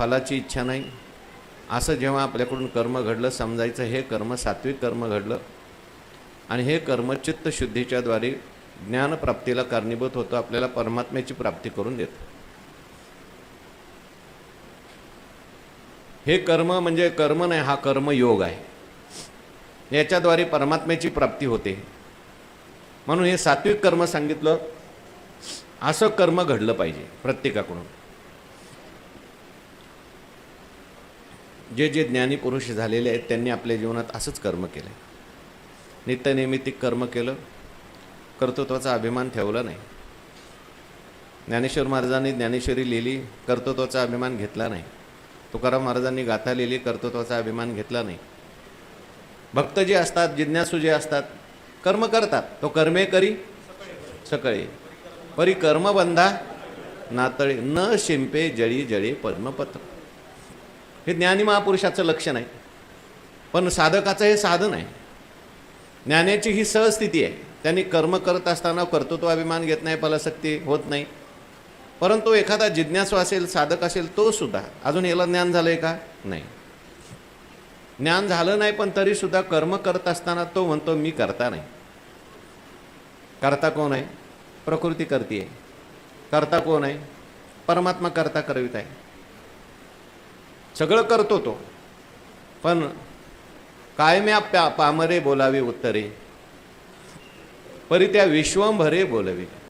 फलाची इच्छा नाही. असं जेव्हा आपल्याकडून कर्म घडलं समजायचं हे कर्म सात्विक कर्म घडलं आणि हे कर्म चित्तशुद्धीच्याद्वारे ज्ञानप्राप्तीला कारणीभूत होतं आपल्याला परमात्म्याची प्राप्ती करून देतं. हे कर्म म्हणजे कर्म नाही हा कर्मयोग आहे. याच्याद्वारे परमात्म्याची प्राप्ती होते. म्हणून हे सात्विक कर्म सांगितलं असं कर्म घडलं पाहिजे प्रत्येकाकडून. जे जे ज्ञानीपुरुष झालेले आहेत त्यांनी आपल्या जीवनात असंच कर्म केलं नित्यनैमित्तिक कर्म केलं कर्तृत्वाचा अभिमान ठेवला नाही. ज्ञानेश्वर महाराजांनी ज्ञानेश्वरी लिहिली कर्तृत्वाचा अभिमान घेतला नाही. तुकाराम महाराजांनी गाथा लिहिली कर्तृत्वाचा अभिमान घेतला नाही. भक्त जे असतात जिज्ञासू जे असतात कर्म करतात. तो कर्मे करी सकळी. परी कर्मबंधा नातळे. न शिंपे जळी जळी पद्मपत्र. हे ज्ञानी महापुरुषाचं लक्षण आहे. पण साधकाचं हे साधन आहे. ज्ञानाची ही सहस्थिती आहे. त्यांनी कर्म करत असताना कर्तृत्वाभिमान घेत नाही फलशक्ती होत नाही. परंतु एखादा जिज्ञासू असेल साधक असेल तो सुद्धा. अजून याला ज्ञान झालं आहे का? नाही. ज्ञान झालं नाही पण तरीसुद्धा कर्म करत असताना तो म्हणतो मी करता नाही. करता कोण आहे? प्रकृती करते आहे करता कोण आहे? परमात्मा करता करवित आहे. सगळं करतो तो. पण कायम्या प्या पामरे बोलावी उत्तरे? परी त्या विश्वंभरे बोलवी.